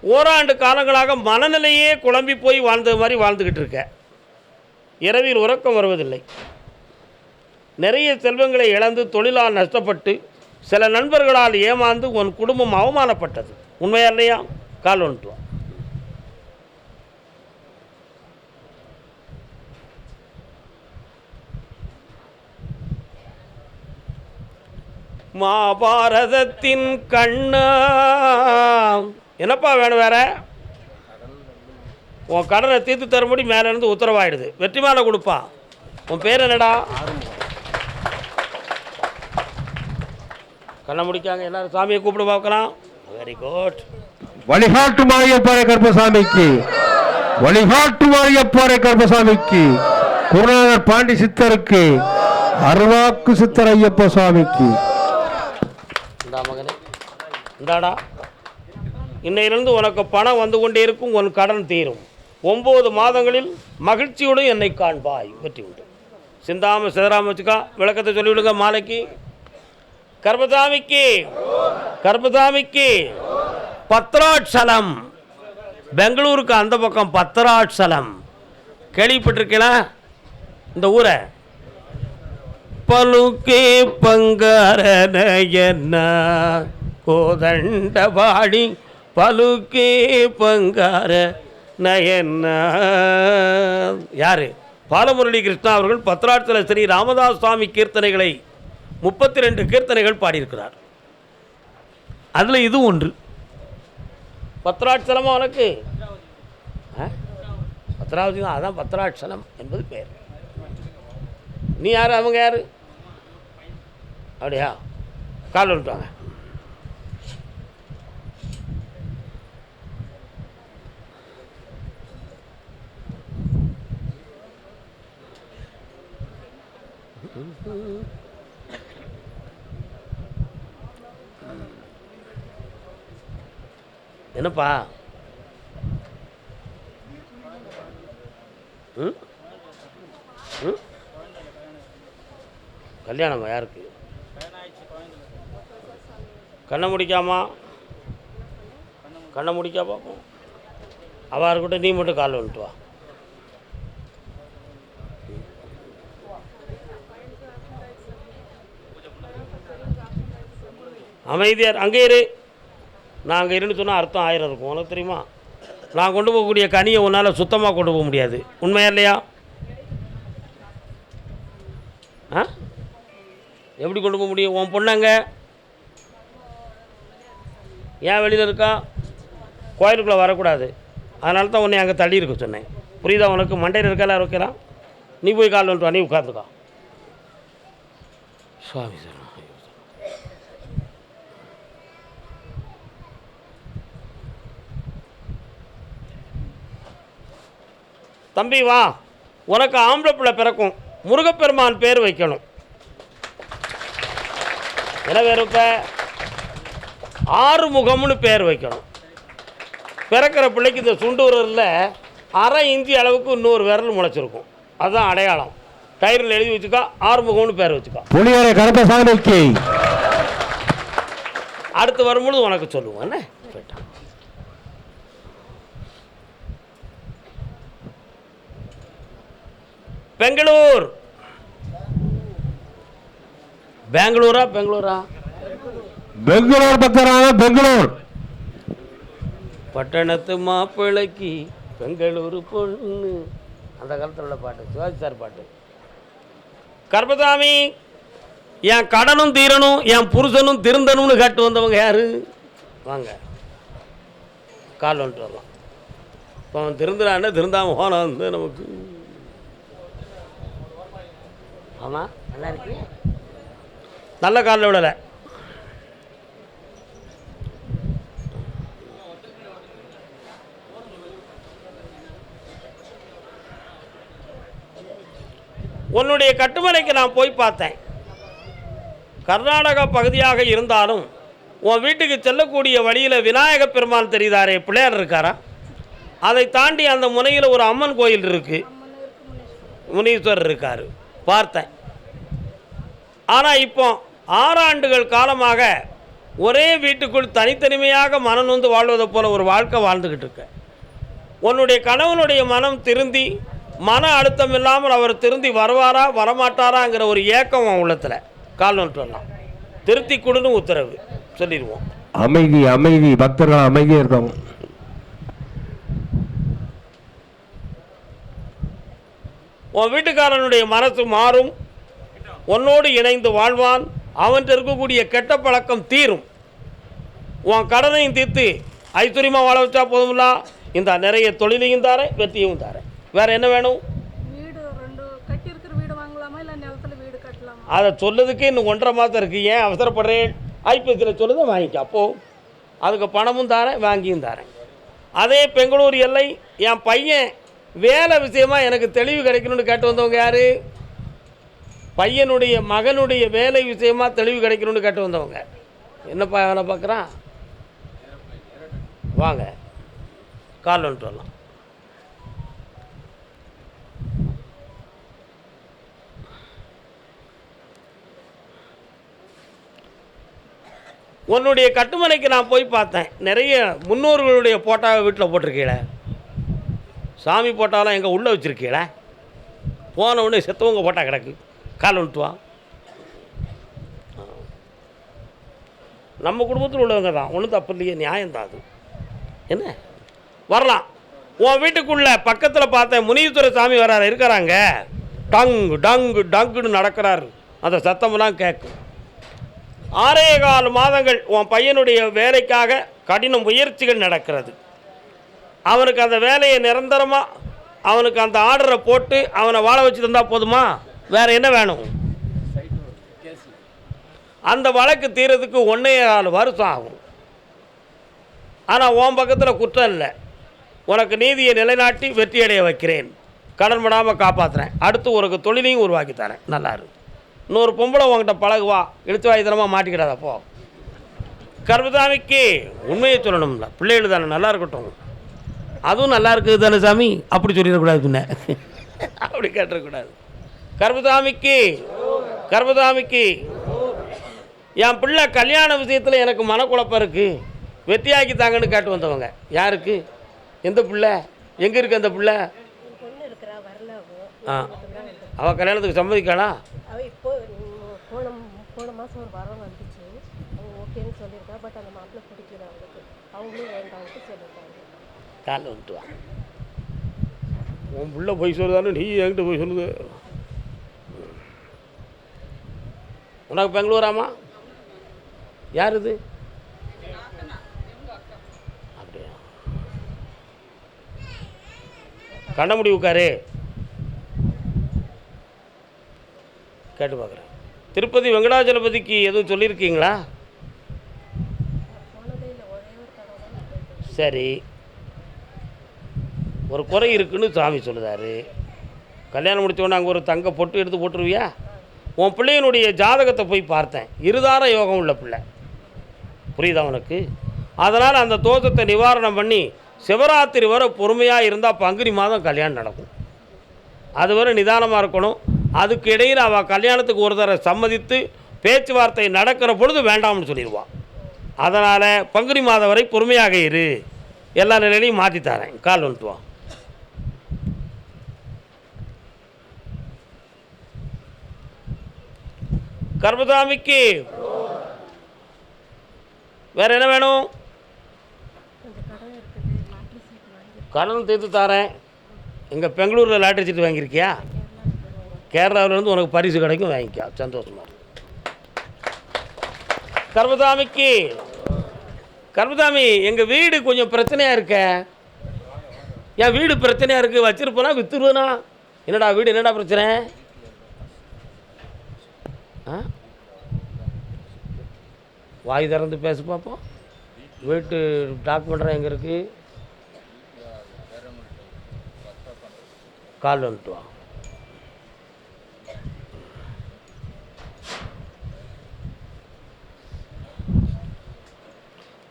ஓராண்டு காலங்களாக மனநிலையே குழம்பி போய் வாழ்ந்தது மாதிரி வாழ்ந்துக்கிட்டு இருக்க. இரவில் உறக்கம் வருவதில்லை. நிறைய செல்வங்களை இழந்து தொழிலால் நஷ்டப்பட்டு சில நண்பர்களால் ஏமாந்து உன் குடும்பம் அவமானப்பட்டது. உண்மையா இல்லையா? கால் வந்துட்டு மாபாரதத்தின் கண்ணா என்னப்பா வேணும் வேற? உன் கடனை தீர்த்து தரும்படி மேலேருந்து உத்தரவாயிடுது. வெற்றி மாலை கொடுப்பா. உன் பேர் என்னடா? கண்ணை முடிக்காங்க எல்லாரும் சாமியை கூப்பிடு பார்க்கலாம். வெரி குட் வழிகாட்டு மாரியப்பாறை கருப்பசாமிக்கு. வழிகாட்டு மாரியப்பாறை கருப்பசாமிக்கு. குருநாதர் பாண்டி சித்தருக்கு. அருவாக்கு சித்தர் ஐயப்ப சுவாமிக்கு இந்தா மகனே. இந்தாடா. இன்னையிலிருந்து உனக்கு பணம் வந்து கொண்டே இருக்கும் உன் கடன் தீரும். ஒம்பது மாதங்களில் மகிழ்ச்சியுடன் என்னை காண்பாய். வெற்றி உண்டு. சிந்தாம சிதராம வச்சுக்கா. விளக்கத்தை சொல்லிவிடுங்க மாலைக்கு. கர்பதாமிக்கு கர்பதாமிக்கு பத்ராட்சலம். பெங்களூருக்கு அந்த பக்கம் பத்ராட்சலம். கேள்விப்பட்டிருக்கீங்களா? இந்த ஊரை. பலுக்கே பங்காரன கோதண்டபாடி பலுக்கே பங்கார நயன்னா யார்? பாலமுரளி கிருஷ்ணா அவர்கள் பத்ராட்சல ஸ்ரீ ராமதாஸ் சுவாமி கீர்த்தனைகளை முப்பத்தி ரெண்டு கீர்த்தனைகள் பாடியிருக்கிறார். அதில் இது ஒன்று. பத்ராட்சலமா உனக்கு? பத்ராவதி தான் அதான் பத்ராட்சலம் என்பது பெயர். நீ யார்? அவங்க யார்? அப்படியா? கால் வந்துட்டாங்க என்னப்பா? ம்? ம்? கல்யாணமா யாருக்கு? கண்ணை முடிக்காமா? கண்ணை முடிக்கா பார்ப்போம் அவா இருக்கட்டும் நீ மட்டும் கால் வந்துட்டு வா. அமைதியார் அங்கே இரு. நான் அங்கே இருன்னு சொன்னால் அர்த்தம் ஆயிரம் இருக்கும். உனக்கு தெரியுமா? நான் கொண்டு போகக்கூடிய கனியை உன்னால் சுத்தமாக கொண்டு போக முடியாது. உண்மையா இல்லையா? ஆ? எப்படி கொண்டு போக முடியும்? உன் பொண்ணங்க ஏன் வெளியில் இருக்கா? கோயிலுக்குள்ளே வரக்கூடாது. அதனால தான் உன்னை அங்கே தள்ளி இருக்க சொன்னேன். புரியுதா உனக்கு? மண்டையில் இருக்கா வைக்கிறான் நீ போய் கால் வந்துட்டு வா நீ உட்காந்துக்கா சுவாமி சார். தம்பி வா. உனக்கு ஆம்பளை பிள்ளை பிறக்கும். முருகப்பெருமான் பேர் வைக்கணும். என்ன பேர் வைப்ப? ஆறுமுகம்னு பேர் வைக்கணும். பிறக்கிற பிள்ளைக்கு இந்த சுண்டூரில் அரை இஞ்சி அளவுக்கு இன்னொரு விரல் முளைச்சிருக்கும். அதுதான் அடையாளம். டயரில் எழுதி வச்சுக்கா ஆறுமுகம்னு பேர் வச்சுக்கா. புலியரை கருப்பசாமிக்கு அடுத்து வரும்பொழுது உனக்கு சொல்லுவோம் என்ன? பெங்களூர். பெங்களூரா பெங்களூரா? பெங்களூர் பக்கரான பெங்களூர். பட்டணத்து மாப்பிள்ளைக்கு பெங்களூரு பொண்ணு. அந்த காலத்தில் உள்ள பாட்டு சிவாஜி சார் பாட்டு. கர்பதாமி என் கடனும் தீரணும் என் புருஷனும் திருந்தணும்னு கேட்டு வந்தவங்க யாரு? வாங்க. கால் வந்துட்டு வரலாம். இப்போ அவன் திருந்துறான்னு திருந்தாம போனான் வந்து நமக்கு ஆமாம் நல்லா இருக்கு. நல்ல காலில் விடலை. உன்னுடைய கட்டுமனைக்கு நான் போய் பார்த்தேன். கர்நாடக பகுதியாக இருந்தாலும் உன் வீட்டுக்கு செல்லக்கூடிய வழியில் விநாயக பெருமான் தெரியுதாரே பிள்ளையார் இருக்காரா? அதை தாண்டி அந்த முனையில் ஒரு அம்மன் கோயில் இருக்குது முனீஸ்வரர் இருக்கார். பார்த்தேன். ஆனால் இப்போ ஆறாண்டுகள் காலமாக ஒரே வீட்டுக்குள் தனித்தனிமையாக மனம் வந்து வாழ்வதைப் போல ஒரு வாழ்க்கை வாழ்ந்துக்கிட்டு இருக்கேன் உன்னுடைய கணவனுடைய மனம் திருந்தி மன அழுத்தம் இல்லாமல் அவர் திருந்தி வருவாரா வரமாட்டாராங்கிற ஒரு ஏக்கம் உள்ளத்தில். கால் நோட்டு திருத்தி கொடுன்னு உத்தரவு சொல்லிடுவோம். அமைதி அமைதி பக்தர்கள் அமைதியாக இருக்கணும். உன் வீட்டுக்காரனுடைய மனசு மாறும். உன்னோடு இணைந்து வாழ்வான். அவன்கிட்ட இருக்கக்கூடிய கெட்ட பழக்கம் தீரும். உன் கடனையும் தீர்த்து ஐஸ்வர்யமாக வாழ வச்சா போதும்ல? இந்த நிறைய தொழிலையும் தாரேன் வெற்றியும் தாரேன். வேற என்ன வேணும்? வீடு ரெண்டு கட்டி இருக்கிற வீடு வாங்கலாமா? இல்லை நிலத்துல வீடு கட்டலாமா? அதை சொல்லதுக்கே இன்னும் ஒன்றரை மாதம் இருக்கு. ஏன் அவசரப்படுறேன்? ஐபிஎஸ்சில் சொல்லுதை வாங்கிக்க அப்போ. அதுக்கு பணமும் தாரேன் வாங்கியும் தாரேன். அதே பெங்களூர் எல்லை என் பையன் வேலை விஷயமா எனக்கு தெளிவு கிடைக்கணும்னு கேட்டு வந்தவங்க யாரு? பையனுடைய மகனுடைய வேலை விஷயமா தெளிவு கிடைக்கணும்னு கேட்டு வந்தவங்க. என்னப்பா வேலை பார்க்குறான்? வாங்க. கால் வந்துட்டு வரலாம். உன்னுடைய கட்டுமனைக்கு நான் போய் பார்த்தேன். நிறைய முன்னோர்களுடைய போட்டாவை வீட்டில் போட்டிருக்கீங்களே. சாமி போட்டாலாம் எங்கே உள்ளே வச்சுருக்கீல போன உடனே செத்தவங்க போட்டால் கிடக்கு. கால் வந்துட்டு நம்ம குடும்பத்தில் உள்ளவங்க தான். ஒன்றும் தப்பு இல்லையே நியாயம்தான் அது. என்ன? வரலாம். உன் வீட்டுக்குள்ள பக்கத்தில் பார்த்தேன் முனீஸ்வர சாமி வராரு இருக்கிறாங்க டங்கு டங்கு டங்குன்னு நடக்கிறாரு. அந்த சத்தமெல்லாம் கேட்கும் ஆறே கால் மாதங்கள் உன் பையனுடைய வேலைக்காக கடின முயற்சிகள் நடக்கிறது. அவனுக்கு அந்த வேலையை நிரந்தரமாக அவனுக்கு அந்த ஆர்டரை போட்டு அவனை வாழ வச்சு தந்தால் போதுமா? வேறு என்ன வேணும்? அந்த வழக்கு தீரதுக்கு ஒன்றே நாலு வருஷம் ஆகும். ஆனால் உன் பக்கத்தில் குற்றம் இல்லை. உனக்கு நீதியை நிலைநாட்டி வெற்றியடைய வைக்கிறேன். கடன் படாமல் காப்பாற்றுறேன் அடுத்து உனக்கு தொழிலையும் உருவாக்கி தரேன். நல்லா இருக்கு இன்னொரு பொம்பளை உங்ககிட்ட பழகுவா இழுத்து வாய்த்தனமாக மாட்டிக்கிடாதப்போ கர்மசாமிக்கு உண்மையை சொல்லணும்ல. பிள்ளைகள் தானே நல்லா இருக்கட்டும். அதுவும் நல்லா இருக்குது தானே சாமி? அப்படி சொல்லிடக்கூடாது பின்ன. அப்படி கேட்டுறக்கூடாது கர்மசாமிக்கு கர்மசாமிக்கு. என் பிள்ளை கல்யாண விஷயத்தில் எனக்கு மனக்குழப்பம் இருக்குது வெற்றியாக்கி தாங்கன்னு கேட்டு வந்தவங்க. யாருக்கு? எந்த பிள்ளை? எங்கே இருக்கு அந்த பிள்ளை? வரல ஆ. அவள் கல்யாணத்துக்கு சம்மதிக்காளா? போன போன மாதம் ஒரு வரம் வந்துச்சு. அவங்க ஓகேன்னு சொல்லியிருக்கா பட் அந்த மாப்பிள்ளை பிடிக்கல அவங்களுக்கு அவங்களும் வேண்டாம்னு சொல்லியிருக்காங்க. காலைல வந்துட்டு வா உன் புள்ள போய் சொல்லுதானு நீ என்கிட்ட போய் சொல்லுது. உனக்கு பெங்களூராமா? யார் இது? அப்படியா? கண்ணமுடி உட்காரு. கேட்டு பார்க்குறேன். திருப்பதி வெங்கடாஜலபதிக்கு எதுவும் சொல்லியிருக்கீங்களா? சரி. ஒரு குறை இருக்குன்னு சாமி சொல்லுதாரு. கல்யாணம் முடிச்ச அங்கே ஒரு தங்க பொட்டு எடுத்து போட்டுருவியா? உன் பிள்ளையினுடைய ஜாதகத்தை போய் பார்த்தேன். இருதார யோகம் உள்ள பிள்ளை. புரியுதா உனக்கு? அதனால் அந்த தோஷத்தை நிவாரணம் பண்ணி சிவராத்திரி வரை பொறுமையாக இருந்தால் பங்குனி மாதம் கல்யாணம் நடக்கும். அது வரை நிதானமாக இருக்கணும். அதுக்கு இடையில் அவள் கல்யாணத்துக்கு ஒரு தடவை சம்மதித்து பேச்சுவார்த்தை நடக்கிற பொழுது வேண்டாம்னு சொல்லிடுவான் அதனால் பங்குனி மாதம் வரை பொறுமையாக இரு. எல்லா நிலையிலையும் மாற்றி தரேன். கால் வந்துட்டு கர்மசாமிக்கு வேற என்ன வேணும்? கடன் தீர்த்து தரேன். இங்கே பெங்களூரில் லாட்டரி சீட்டு வாங்கியிருக்கியா? கேரளாவிலேருந்து உனக்கு பரிசு கிடைக்கும் வாங்கிக்கா. சந்தோஷமா. கர்மசாமிக்கு கர்மசாமி எங்கள் வீடு கொஞ்சம் பிரச்சனையாக இருக்க? என் வீடு பிரச்சனையாக இருக்குது வச்சிருப்பேனா வித்துருவேனா? என்னடா வீடு என்னடா பிரச்சனை? வாய் திறந்து பேசு பார்ப்போம் வீட்டு டாக்குமெண்ட்லாம் எங்கே இருக்குது கால் வந்துட்டு வா.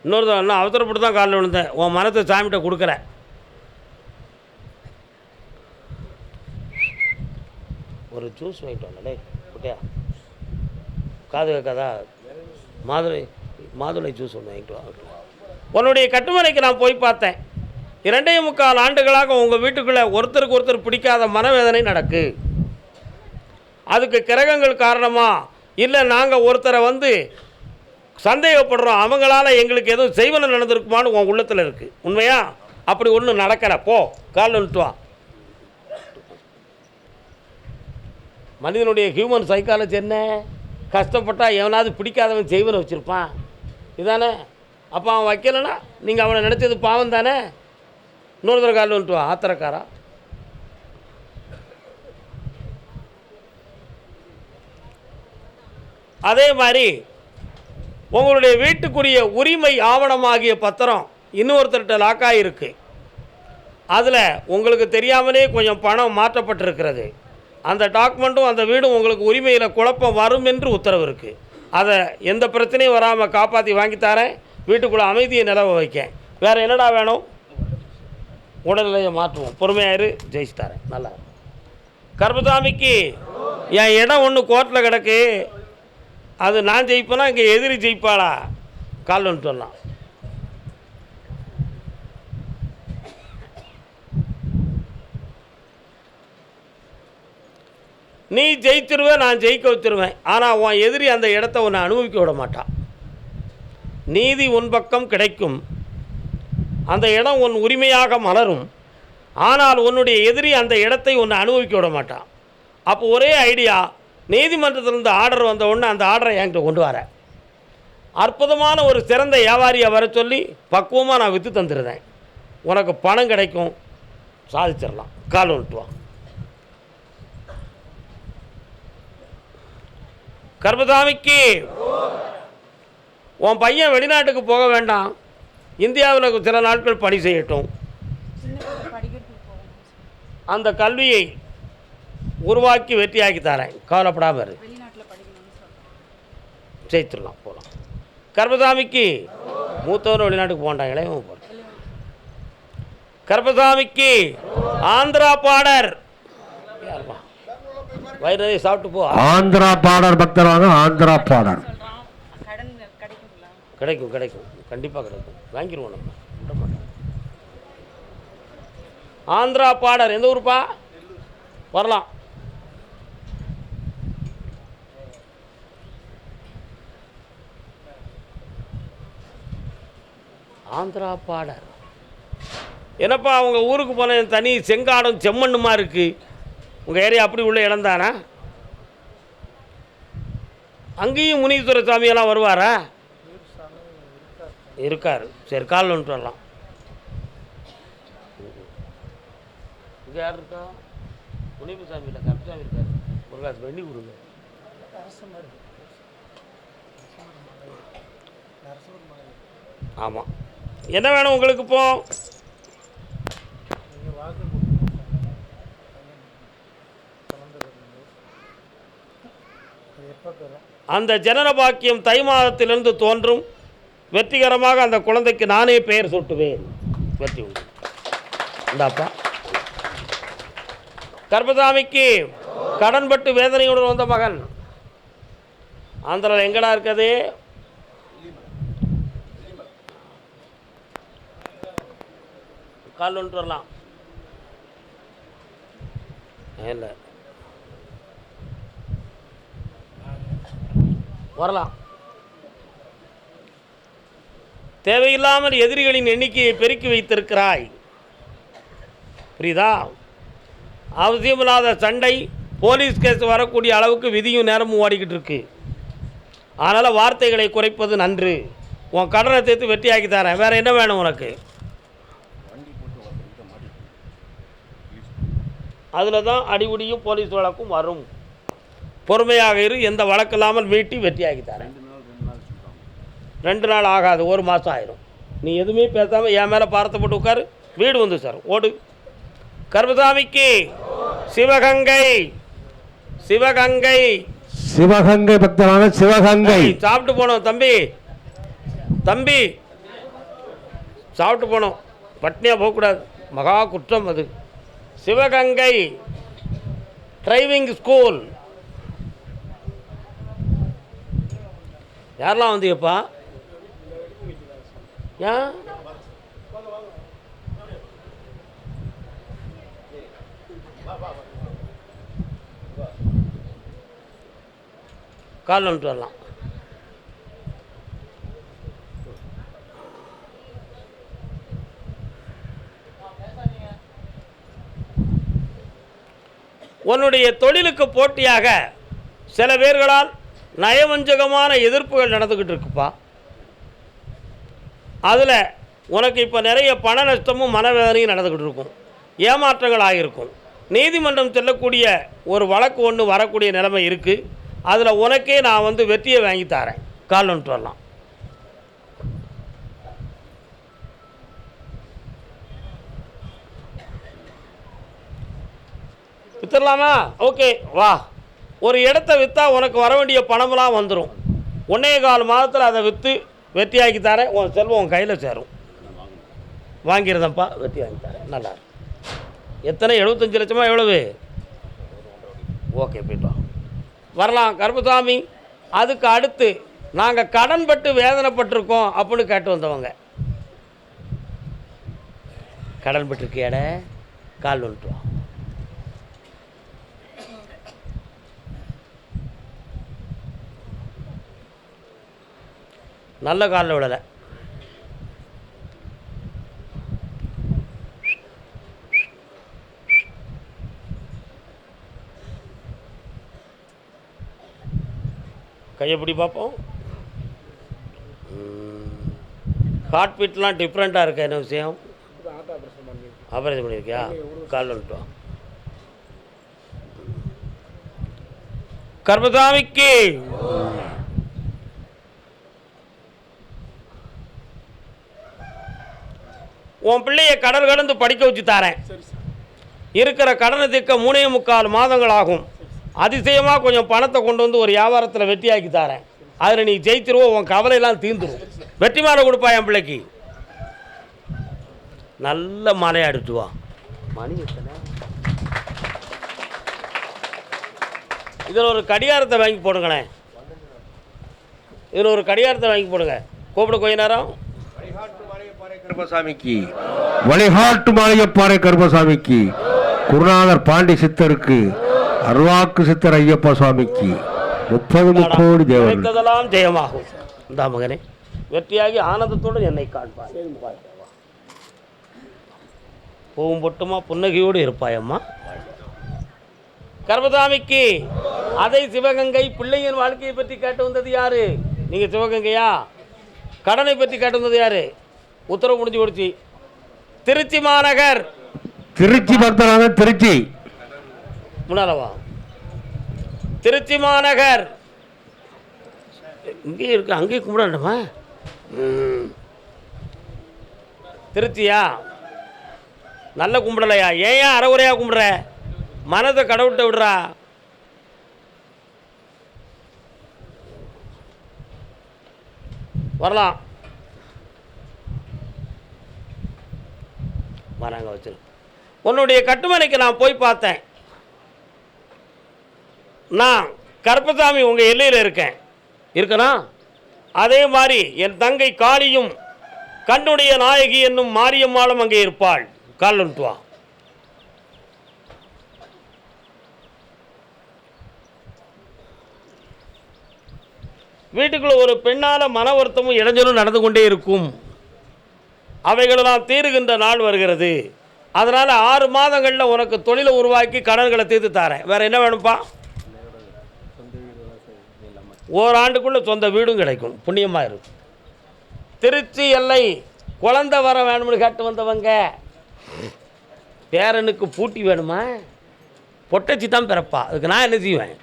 இன்னொரு தடவை இன்னும் அவசரப்பட்டு தான் காலில் விழுந்தேன். உன் மனத்தை சாமிகிட்ட கொடுக்கல. ஒரு ஜூஸ் வாங்கிட்டு வந்தே குட்டியா? காது கேட்காதா? மாதுளை மாதுளை ஜூஸ் ஒன்று வாங்கிட்டு உன்னுடைய கட்டுமனைக்கு நான் போய் பார்த்தேன். இரண்டே முக்கால் ஆண்டுகளாக உங்கள் வீட்டுக்குள்ளே ஒருத்தருக்கு ஒருத்தர் பிடிக்காத மனவேதனை நடக்கு. அதுக்கு கிரகங்கள் காரணமாக இல்லை நாங்கள் ஒருத்தரை வந்து சந்தேகப்படுறோம் அவங்களால எங்களுக்கு எதுவும் செய்வன நடந்திருக்குமான்னு உன் உள்ளத்தில் இருக்குது உண்மையா? அப்படி ஒன்றும் நடக்கிற போ கால் நின்றுட்டு வா. மனிதனுடைய ஹியூமன் சைக்காலஜி என்ன? கஷ்டப்பட்டால் எவனாவது பிடிக்காதவன் செய்வனை வச்சுருப்பான். இதானே? அப்போ அவன் வைக்கலைன்னா நீங்கள் அவனை நினச்சது பாவம் தானே? இன்னொருத்தர கால் வந்துட்டு ஆத்திரக்காரா? அதே மாதிரி உங்களுடைய வீட்டுக்குரிய உரிமை ஆவணமாகிய பத்திரம் இன்னொருத்தர்கிட்ட லாக்காக இருக்குது அதில் உங்களுக்கு தெரியாமலே கொஞ்சம் பணம் மாற்றப்பட்டிருக்கிறது. அந்த டாக்குமெண்ட்டும் அந்த வீடும் உங்களுக்கு உரிமையில் குழப்பம் வரும் என்று உத்தரவு இருக்குது அதை எந்த பிரச்சனையும் வராமல் காப்பாற்றி வாங்கித்தாரேன் வீட்டுக்குள்ளே அமைதியை நிலவ வைக்கேன். வேறு என்னடா வேணும்? உடல்நிலையை மாற்றுவோம். பொறுமையாயிரு ஜெயிச்சு தரேன். நல்லா கர்பசாமிக்கு என் இடம் ஒன்று கோர்ட்டில் கிடக்கு. அது நான் ஜெயிப்பேனா இங்கே எதிரி ஜெயிப்பாளா? கால் வந்துட்டு வரலாம். நீ ஜெயிச்சிருவே நான் ஜெயிக்க வச்சிருவேன் ஆனால் உன் எதிரி அந்த இடத்த உன்னை அனுபவிக்க விட மாட்டான் நீதி உன் பக்கம் கிடைக்கும். அந்த இடம் உன் உரிமையாக மலரும். ஆனால் உன்னுடைய எதிரி அந்த இடத்தை உன்னை அனுபவிக்க விட மாட்டான் அப்போ ஒரே ஐடியா நீதிமன்றத்திலிருந்து ஆர்டர் வந்த உடனே அந்த ஆர்டரை என்கிட்ட கொண்டு வர. அற்புதமான ஒரு சிறந்த வியாபாரியை வர சொல்லி பக்குவமாக நான் விற்று தந்துடுறேன் உனக்கு பணம் கிடைக்கும். சாதிச்சிடலாம். கால் விட்டுவான் கர்மசாமிக்கு. உன் பையன் வெளிநாட்டுக்கு போக வேண்டாம். இந்தியாவில் சில நாட்கள் பணி செய்யட்டும். அந்த கல்வியை உருவாக்கி வெற்றியாக்கி தரேன். கவலைப்படாமல் இரு. ஜெயித்துடலாம் போகலாம் கர்மசாமிக்கு மூத்தவர் வெளிநாட்டுக்கு போண்டான் இளையவன் போகிறான் கர்மசாமிக்கு ஆந்திரா பாடர். யாருமா? வயிறு சாப்பிட்டு போ. ஆந்திரா பாடர் பக்தர் வாங்க ஆந்திரா பாடர். கிடைக்கும் கிடைக்கும். கண்டிப்பாக கிடைக்கும். வாங்கிடுவோம் நம்ம. ஆந்திரா பாடர் எந்த ஊருப்பா? வரலாம். ஆந்திரா பாடர். என்னப்பா அவங்க ஊருக்கு போன தனி செங்காடம் செம்மண்ணுமா இருக்கு? உங்கள் ஏரியா அப்படி உள்ள இடம் தானா? அங்கேயும் முனீஸ்வர சாமியெல்லாம் வருவாரா? இருக்கார். சரி கால் வந்துட்டு வரலாம். இங்கே யார் இருக்கா? முனிப்பு சாமி இல்லை கருப்பசாமி இருக்கார். முருகாசு வெண்ணி கொடுங்க. ஆமாம் என்ன வேணும் உங்களுக்கு இப்போ? அந்த ஜனன பாக்கியம் தை மாதத்திலிருந்து தோன்றும். வெற்றிகரமாக அந்த குழந்தைக்கு நானே பெயர் சூட்டுவேன். வெற்றி உண்டு. இந்தாப்பா. கர்மசாமிக்கு கடன்பட்டு வேதனையுடன் வந்த மகன். ஆந்திராவில் எங்கடா இருக்குது? கால் வந்துட்டு வரலாம். இல்லை. வரலாம். தேவையில்லாமல் எதிரிகளின் எண்ணிக்கையை பெருக்கி வைத்திருக்கிறாய். புரியுதா? அவசியமில்லாத சண்டை போலீஸ் கேஸ் வரக்கூடிய அளவுக்கு விதியும் நேரமும் ஓடிக்கிட்டு இருக்கு. அதனால் வார்த்தைகளை குறைப்பது நன்று. உன் கடனை சேர்த்து வெட்டியாக்கி தரேன். வேறு என்ன வேணும் உனக்கு? அதில் தான் அடிபடியும் போலீஸ் வழக்கும் வரும். பொறுமையாக இரு எந்த வழக்கு இல்லாமல் மீட்டி வெட்டியாக்கி தரேன். ரெண்டு நாள் ஆகாது ஒரு மாதம் ஆயிரும். நீ எதுவுமே பேசாமல் என் மேலே பாரத்தை போட்டு உட்காரு. வீடு வந்து சார் ஓடு. கர்மசாமிக்கு சிவகங்கை சிவகங்கை. சிவகங்கை பக்தர் வாங்க சிவகங்கை சாப்பிட்டு போனோம் தம்பி. தம்பி சாப்பிட்டு போனோம். பட்னியாக போகக்கூடாது. மகா குற்றம் அது. சிவகங்கை டிரைவிங் ஸ்கூல் யாரெல்லாம் வந்தீங்கப்பா? ஏன் கால் வந்துட்டு வரலாம். உன்னுடைய தொழிலுக்கு போட்டியாக சில பேர்களால் நயவஞ்சகமான எதிர்ப்புகள் நடந்துக்கிட்டு இருக்குப்பா. அதில் உனக்கு இப்போ நிறைய பண நஷ்டமும் மனவேதனையும் நடந்துக்கிட்டு இருக்கும். ஏமாற்றங்கள் ஆகியிருக்கும். நீதிமன்றம் செல்லக்கூடிய ஒரு வழக்கு ஒன்று வரக்கூடிய நிலைமை இருக்குது அதில் உனக்கே நான் வந்து வெற்றியை வாங்கி தரேன். கால் வந்துட்டு வரலாம். வித்துடலாமா? ஓகே வா. ஒரு இடத்த விற்றா உனக்கு வர வேண்டிய பணமெல்லாம் வந்துடும் ஒன்றே கால் மாதத்தில் அதை விற்று வெற்றியாக்கி தரேன். உன் செல்வம் உன் கையில் சேரும். வாங்கியிருந்தேன்ப்பா வெற்றி வாங்கி தரேன். நல்லா எத்தனை? எழுபத்தஞ்சு லட்சமா எவ்வளவு? ஓகே போயிட்டோம் வரலாம். கருப்புசாமி அதுக்கு அடுத்து நாங்கள் கடன்பட்டு வேதனைப்பட்டிருக்கோம் அப்படின்னு கேட்டு வந்தவங்க. கடன் பட்டிருக்கியாட கால் வந்துட்டு நல்ல காலில் விடலை. கையை பிடி பார்ப்போம். ஹார்ட்பீட்லாம் டிஃப்ரெண்ட்டாக இருக்கா என்ன விஷயம்? ஆப்ரேஷன் பண்ணியிருக்கியா கால் வந்துட்டோம் கர்மசாமிக்கு. உன் பிள்ளைய கடல் கடந்து படிக்க வச்சு தாரேன். இருக்கிற கடனை தீர்க்க மூணே முக்கால் மாதங்கள் ஆகும் அதிசயமாக கொஞ்சம் பணத்தை கொண்டு வந்து ஒரு வியாபாரத்தில் வெட்டியாக்கி தாரேன். அதில் நீ ஜெயிச்சிருவோ உன் கவலையெல்லாம் தீர்ந்துரும். வெற்றி மாலை கொடுப்பா என் பிள்ளைக்கு. நல்ல மலையை அடிச்சு வா. மணி இதில் ஒரு கடிகாரத்தை வாங்கி போடுங்களேன். இதில் ஒரு கடிகாரத்தை வாங்கி போடுங்க. கூப்பிட கொஞ்ச நேரம். கருப்பசாமிக்கு. வழிகாட்டு மாளிகைப்பாறை கருப்பசாமிக்கு குருநாதர் பாண்டி சித்தருக்கு அருவாக்கு சித்தர் ஐயப்ப சுவாமிக்கு முப்பது தேவர்கள். நினைத்ததெல்லாம் ஜெயமாகும். இந்த மகனே வெற்றியாகி ஆனந்தத்துடன் என்னை காண்பாய். பூவும் பொட்டுமா புன்னகையோடு இருப்பாயம்மா. கர்மசாமிக்கு அதை சிவகங்கை பிள்ளையின் வாழ்க்கையை பற்றி கேட்டு வந்தது யாரு? நீங்க சிவகங்கையா? கடனை பற்றி கேட்டு வந்தது யாரு? உத்தரவு முடிஞ்சு கொடுத்து திருச்சி மாநகர். திருச்சி பக்தரான திருச்சி. முன்னாலவா? திருச்சி மாநகர். இங்கேயும் இருக்கு அங்கேயும் கும்பிட வேண்டாமா ம். திருச்சியா? நல்ல கும்பிடலையா? ஏன் ஏன் அறகுறையா கும்பிடுற? மனதை கடவுட்ட விடுறா. வரலாம். வராங்க வச்சிரு. உன்னுடைய கட்டுமனைக்கு நான் போய் பார்த்தேன். நான் கருப்பசாமி உங்கள் எல்லையில் இருக்கேன். இருக்கனா? அதே மாதிரி என் தங்கை காளியும் கண்ணுடைய நாயகி என்னும் மாரியம்மாளும் அங்கே இருப்பாள். கால் வா. வீட்டுக்குள்ள ஒரு பெண்ணால மன வருத்தமும் இடைஞ்சலும் நடந்து கொண்டே இருக்கும். அவைகளெல்லாம் தீருகின்ற நாள் வருகிறது. அதனால் ஆறு மாதங்களில் உனக்கு தொழிலை உருவாக்கி கடன்களை தீர்த்து தரேன். வேறு என்ன வேணும்ப்பா? ஓராண்டுக்குள்ளே சொந்த வீடும் கிடைக்கும். புண்ணியமாக இருக்கும் திருச்சி எல்லை குழந்தை வர வேணும்னு கேட்டு வந்தவங்க பேரனுக்கு பூட்டி வேணுமா? பொட்டச்சி தான் பிறப்பா. அதுக்கு நான் என்ன செய்வேன்?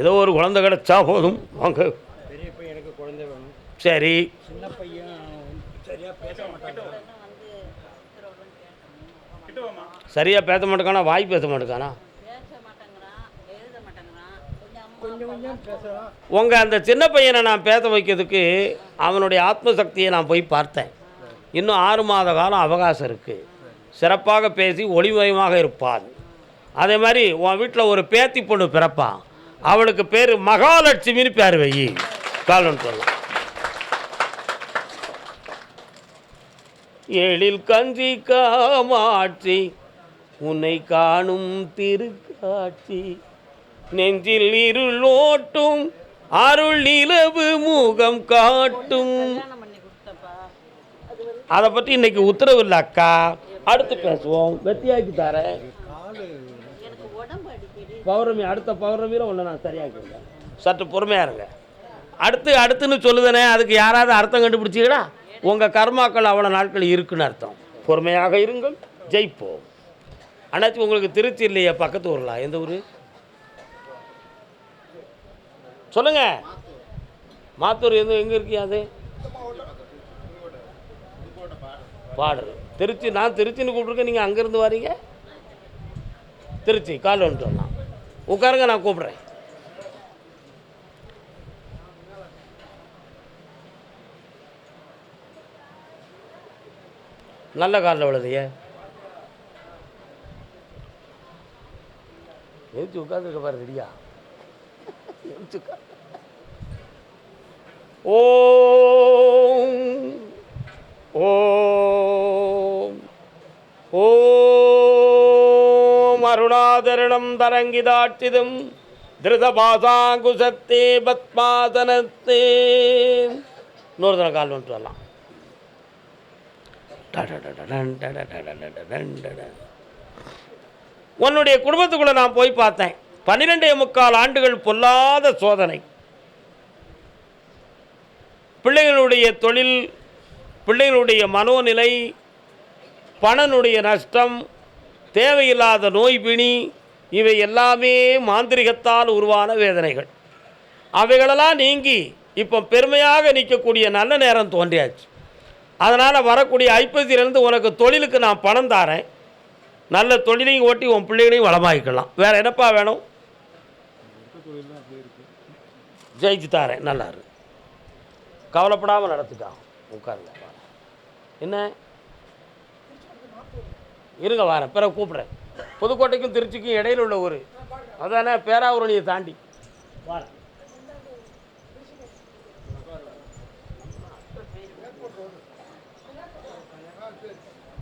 ஏதோ ஒரு குழந்தை கிடைச்சா போதும். வாங்க. பெரிய பையன் எனக்கு குழந்தை வேணும். சரி. சின்ன பையன் சரியாக பேச மாட்டாங்க சரியாக பேச மாட்டேக்கானா வாய் பேச மாட்டேக்கானா கொஞ்சம் கொஞ்சம் பேசுகிறான் உங்கள் அந்த சின்ன பையனை நான் பேச வைக்கிறதுக்கு அவனுடைய ஆத்ம சக்தியை நான் போய் பார்த்தேன். இன்னும் ஆறு மாத காலம் அவகாசம் இருக்குது சிறப்பாக பேசி ஒளிமயமாக இருப்பான். அதே மாதிரி உன் வீட்டில் ஒரு பேத்தி பொண்ணு பிறப்பான். அவளுக்கு பேர் மகாலட்சுமின்னு பேர் வை. காலன் சொல்லலாம் எழில் கஞ்சி காமாட்சி உன்னை காணும் திருக்காட்சி. நெஞ்சில் இருளோட்டும் அருள் நிலவு முகம் காட்டும். அதை பற்றி இன்னைக்கு உத்தரவு இல்லை அக்கா. அடுத்து பேசுவோம். வெத்தியாக்கி தரேன். பௌர்ணமி அடுத்த பௌர்ணமியில் ஒன்று நான் சரியாக்கிடுறேன் சற்று பொறுமையாக இருங்க. அடுத்து அடுத்துன்னு சொல்லுதானே அதுக்கு யாராவது அர்த்தம் கண்டுபிடிச்சிக்கடா உங்கள் கர்மாக்கள் அவ்வளோ நாட்கள் இருக்குன்னு அர்த்தம். பொறுமையாக இருங்கள் ஜெயிப்போம். அண்ணாச்சி உங்களுக்கு திருச்சி இல்லையா பக்கத்து ஊரில் எந்த ஊர்? சொல்லுங்க. மாத்தூர் எந்த எங்கே இருக்கியா அது? பாடு திருச்சி நான் திருச்சின்னு கூப்பிட்ருக்கேன் நீங்கள் அங்கேருந்து வரீங்க? திருச்சி கால் வந்துட்டு வரலாம் உட்காருங்க நான் கூப்பிட்றேன். நல்ல காலில் விழுதையே. எழுச்சி உட்காந்துருக்க பாரு ரெடியா? எழுச்சி ஓ ஓம். அருணாதரணம் தரங்கிதாட்சிதும் திருதபாசாங்குசத்தே பத்மாசனத்தே. இன்னொரு தடவை கால் வந்துட்டு வரலாம். உன்னுடைய குடும்பத்துக்குள்ளே நான் போய் பார்த்தேன். பன்னிரெண்டே முக்கால் ஆண்டுகள் பொல்லாத சோதனை. பிள்ளைகளுடைய தொழில் பிள்ளைகளுடைய மனோநிலை பணனுடைய நஷ்டம் தேவையில்லாத நோய் பிணி இவை எல்லாமே மாந்திரிகத்தால் உருவான வேதனைகள். அவைகளெல்லாம் நீங்கி இப்போ பெருமையாக நிற்கக்கூடிய நல்ல நேரம் தோன்றியாச்சு. அதனால் வரக்கூடிய ஐப்பசியிலேருந்து உனக்கு தொழிலுக்கு நான் பணம் தாரேன். நல்ல தொழிலையும் ஓட்டி உன் பிள்ளைகளையும் வளமாக்கிக்கலாம். வேறு என்னப்பா வேணும்? ஜெயிச்சு தாரேன். நல்லா இருக்கு கவலைப்படாமல் நடத்துக்கா உட்காருங்க. என்ன? இருங்க வரேன் பிறகு கூப்பிட்றேன். புதுக்கோட்டைக்கும் திருச்சிக்கும் இடையில் உள்ள ஊர். அதானே பேராவூரணியை தாண்டி. வரேன்